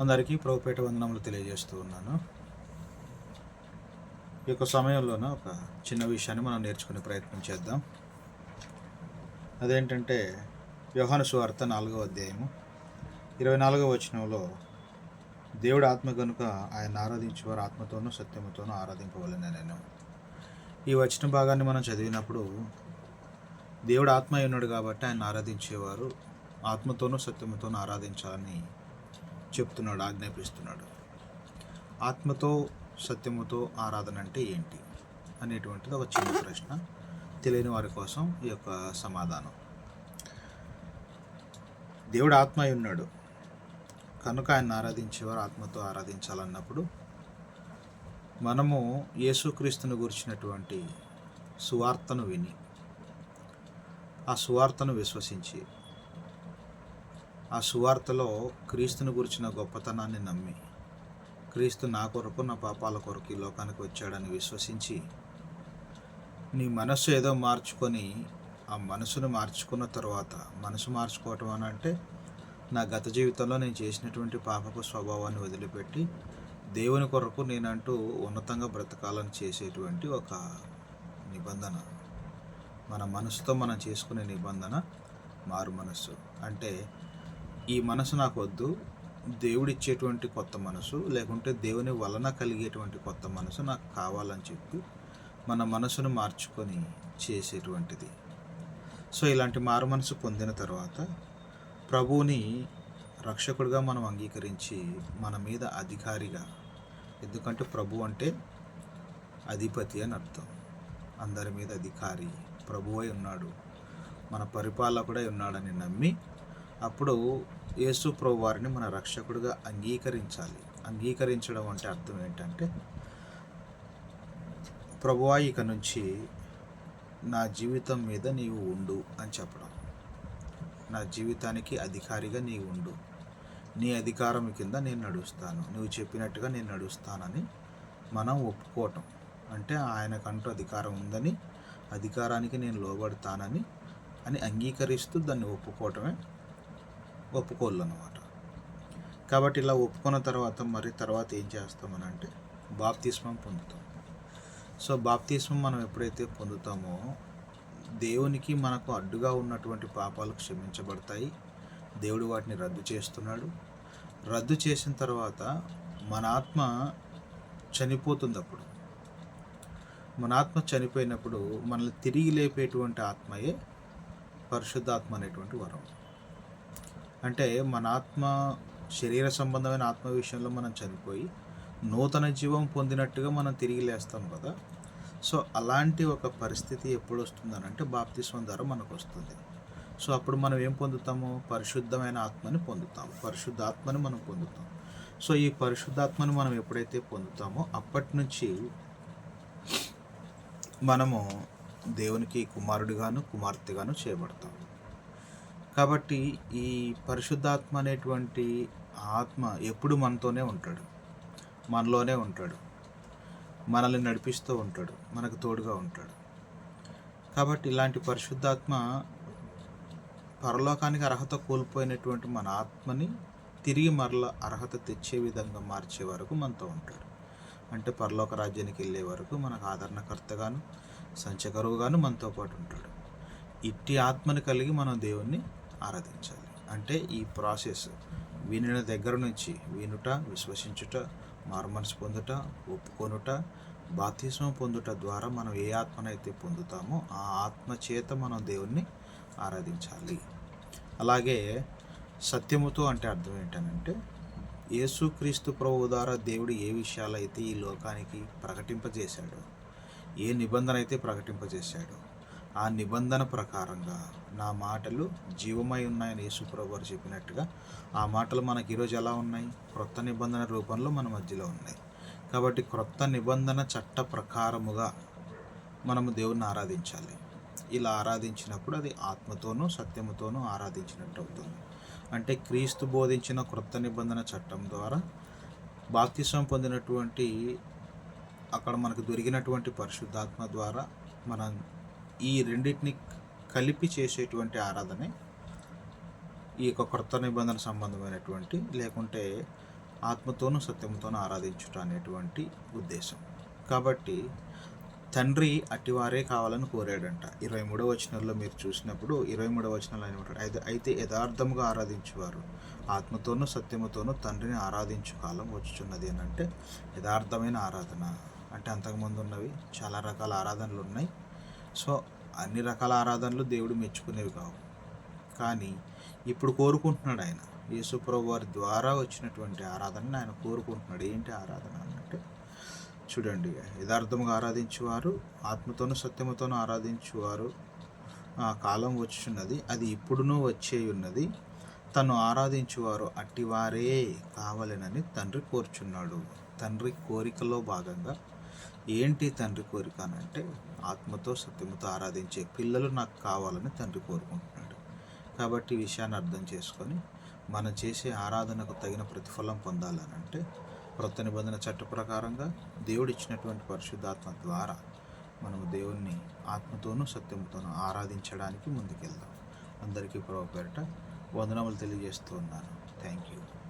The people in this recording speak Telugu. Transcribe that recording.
అందరికీ ప్రభుపేట వందనములు తెలియజేస్తూ ఉన్నాను. ఈ యొక్క సమయంలోన ఒక చిన్న విషయాన్ని మనం నేర్చుకునే ప్రయత్నం చేద్దాం. అదేంటంటే వ్యవహాను సువార్త నాలుగవ అధ్యాయము ఇరవై నాలుగవ వచనంలో దేవుడు ఆత్మ కనుక ఆయన ఆరాధించేవారు ఆత్మతోనూ సత్యముతోనూ ఆరాధింపవలన నేను ఈ వచన భాగాన్ని మనం చదివినప్పుడు దేవుడు ఆత్మ అయినాడు ఉన్నాడు కాబట్టి ఆయన ఆరాధించేవారు ఆత్మతోనూ సత్యముతోనూ ఆరాధించాలని చెప్తున్నాడు ఆజ్ఞాపిస్తున్నాడు. ఆత్మతో సత్యముతో ఆరాధన అంటే ఏంటి? అనేటువంటిది ఒక చిన్న ప్రశ్న తెలియని వారి కోసం ఈ యొక్క సమాధానం. దేవుడు ఆత్మ అయి ఉన్నాడు. కనుక ఆయన ఆరాధించేవారు ఆత్మతో ఆరాధించాలన్నప్పుడు మనము యేసుక్రీస్తుని గురించినటువంటి సువార్తను విని ఆ సువార్తను విశ్వసించి ఆ సువార్తలో క్రీస్తుని గురించిన గొప్పతనాన్ని నమ్మి క్రీస్తు నా కొరకు నా పాపాల కొరకు ఈ లోకానికి వచ్చాడని విశ్వసించి నీ మనస్సు ఏదో మార్చుకొని ఆ మనసును మార్చుకున్న తర్వాత మనసు మార్చుకోవటం అని అంటే నా గత జీవితంలో నేను చేసినటువంటి పాపపు స్వభావాన్ని వదిలిపెట్టి దేవుని కొరకు నేనంటూ ఉన్నతంగా బ్రతకాలని చేసేటువంటి ఒక నిబంధన. మన మనసుతో మనం చేసుకునే నిబంధన మారు మనస్సు. అంటే ఈ మనసు నాకు వద్దు దేవుడిచ్చేటువంటి కొత్త మనసు లేకుంటే దేవుని వలన కలిగేటువంటి కొత్త మనసు నాకు కావాలని చెప్పి మన మనసును మార్చుకొని చేసేటువంటిది. సో ఇలాంటి మారు మనసు పొందిన తర్వాత ప్రభువుని రక్షకుడిగా మనం అంగీకరించి మన మీద అధికారిగా ఎందుకంటే ప్రభు అంటే అధిపతి అని అర్థం. అందరి మీద అధికారి ప్రభువై ఉన్నాడు. మన పరిపాలకుడై ఉన్నాడని నమ్మి అప్పుడు యేసు ప్రభు వారిని మన రక్షకుడిగా అంగీకరించాలి. అంగీకరించడం అంటే అర్థం ఏంటంటే ప్రభువా ఇక నుంచి నా జీవితం మీద నీవు ఉండు అని చెప్పడం. నా జీవితానికి అధికారిగా నీవు ఉండు. నీ అధికారం కింద నేను నడుస్తాను. నువ్వు చెప్పినట్టుగా నేను నడుస్తానని మనం ఒప్పుకోవటం. అంటే ఆయనకంటూ అధికారం ఉందని అధికారానికి నేను లోబడతానని అని అంగీకరిస్తూ దాన్ని ఒప్పుకోవటమే ఒప్పుకోళ్ళు అనమాట కాబట్టి ఇలా ఒప్పుకున్న తర్వాత మరి తర్వాత ఏం చేస్తామని అంటే బాప్తిస్మం పొందుతాం. సో బాప్తిస్మం మనం ఎప్పుడైతే పొందుతామో దేవునికి మనకు అడ్డుగా ఉన్నటువంటి పాపాలు క్షమించబడతాయి. దేవుడు వాటిని రద్దు చేస్తున్నాడు. రద్దు చేసిన తర్వాత మన ఆత్మ చనిపోతుంది అప్పుడు. మన ఆత్మ చనిపోయినప్పుడు మనల్ని తిరిగి లేపేటువంటి ఆత్మయే పరిశుద్ధాత్మ అనేటువంటి వరం. అంటే మన ఆత్మ శరీర సంబంధమైన ఆత్మ విషయంలో మనం చనిపోయి నూతన జీవం పొందినట్టుగా మనం తిరిగి లేస్తాం కదా. సో అలాంటి ఒక పరిస్థితి ఎప్పుడు వస్తుందనంటే బాప్తిస్వం ద్వారా మనకు వస్తుంది సో అప్పుడు మనం ఏం పొందుతాము? పరిశుద్ధమైన ఆత్మని పొందుతాం పరిశుద్ధాత్మని మనం పొందుతాం. సో ఈ పరిశుద్ధాత్మని మనం ఎప్పుడైతే పొందుతామో అప్పటి నుంచి మనము దేవునికి కుమారుడిగాను కుమార్తెగాను చేయబడతాము కాబట్టి ఈ పరిశుద్ధాత్మ అనేటువంటి ఆత్మ ఎప్పుడు మనతోనే ఉంటాడు. మనలోనే ఉంటాడు. మనల్ని నడిపిస్తూ ఉంటాడు. మనకు తోడుగా ఉంటాడు. కాబట్టి ఇలాంటి పరిశుద్ధాత్మ పరలోకానికి అర్హత కోల్పోయినటువంటి మన ఆత్మని తిరిగి మరల అర్హత తెచ్చే విధంగా మార్చే వరకు మనతో ఉంటాడు. అంటే పరలోక రాజ్యానికి వెళ్ళే వరకు మనకు ఆదరణకర్తగాను సంచకరువుగాను మనతో పాటు ఉంటాడు. ఇట్టి ఆత్మని కలిగి మనం దేవుణ్ణి ఆరాధించాలి. అంటే ఈ ప్రాసెస్ వినిన దగ్గర నుంచి వినుట విశ్వసించుట మార్మనసు పొందుట ఒప్పుకొనుట బాప్తిస్మం పొందుట ద్వారా మనం ఏ ఆత్మనైతే పొందుతామో ఆ ఆత్మ చేత మనం దేవుణ్ణి ఆరాధించాలి. అలాగే సత్యముతో అంటే అర్థం ఏంటనంటే యేసుక్రీస్తు ప్రభు ద్వారా దేవుడు ఏ విషయాలైతే ఈ లోకానికి ప్రకటింపజేశాడో ఏ నిబంధన అయితే ప్రకటింపజేశాడో ఆ నిబంధన ప్రకారంగా నా మాటలు జీవమై ఉన్నాయని యేసుప్రభు వారు చెప్పినట్టుగా ఆ మాటలు మనకి ఈరోజు ఎలా ఉన్నాయి? క్రొత్త నిబంధన రూపంలో మన మధ్యలో ఉన్నాయి. కాబట్టి క్రొత్త నిబంధన చట్ట ప్రకారముగా మనము దేవుణ్ణి ఆరాధించాలి. ఇలా ఆరాధించినప్పుడు అది ఆత్మతోనూ సత్యముతోనూ ఆరాధించినట్టు అవుతుంది. అంటే క్రీస్తు బోధించిన క్రొత్త నిబంధన చట్టం ద్వారా బాప్తిసం పొందినటువంటి అక్కడ మనకు దొరికినటువంటి పరిశుద్ధాత్మ ద్వారా మనం ఈ రెండింటిని కలిపి చేసేటువంటి ఆరాధనే ఈ యొక్క క్రొత్త నిబంధన సంబంధమైనటువంటి లేకుంటే ఆత్మతోనూ సత్యంతోనూ ఆరాధించుట అనేటువంటి ఉద్దేశం. కాబట్టి తండ్రి అట్టివారే కావాలని కోరాడంట. ఇరవై మూడవ వచనంలో మీరు చూసినప్పుడు ఇరవై మూడవ వచనంలో అనేవి అయితే అయితే యథార్థముగా ఆరాధించేవారు ఆత్మతోనూ సత్యముతోనూ తండ్రిని ఆరాధించు కాలం వచ్చుచున్నది అని అంటే యథార్థమైన ఆరాధన. అంటే అంతకుముందు ఉన్నవి చాలా రకాల ఆరాధనలు ఉన్నాయి. సో అన్ని రకాల ఆరాధనలు దేవుడు మెచ్చుకునేవి కావు. కానీ ఇప్పుడు కోరుకుంటున్నాడు ఆయన. యేసుప్రభు వారి ద్వారా వచ్చినటువంటి ఆరాధనని ఆయన కోరుకుంటున్నాడు. ఏంటి ఆరాధన అంటే చూడండి యథార్థముగా ఆరాధించేవారు ఆత్మతోనూ సత్యముతోనూ ఆరాధించేవారు ఆ కాలం వచ్చున్నది అది ఇప్పుడునూ వచ్చే ఉన్నది తను ఆరాధించేవారు అట్టివారే కావాలనని తండ్రి కోరుచున్నాడు. తండ్రి కోరికలో భాగంగా ఏంటి తండ్రి కోరిక అని అంటే ఆత్మతో సత్యముతో ఆరాధించే పిల్లలు నాకు కావాలని తండ్రి కోరుకుంటున్నాడు. కాబట్టి ఈ విషయాన్ని అర్థం చేసుకొని మనం చేసే ఆరాధనకు తగిన ప్రతిఫలం పొందాలని అంటే క్రొత్త నిబంధన చట్ట ప్రకారంగా దేవుడు ఇచ్చినటువంటి పరిశుద్ధాత్మ ద్వారా మనము దేవుణ్ణి ఆత్మతోనూ సత్యంతోనూ ఆరాధించడానికి ముందుకెళ్దాం. అందరికీ ప్రభు పేరిట వందనములు తెలియజేస్తూ ఉన్నాను. Thank you.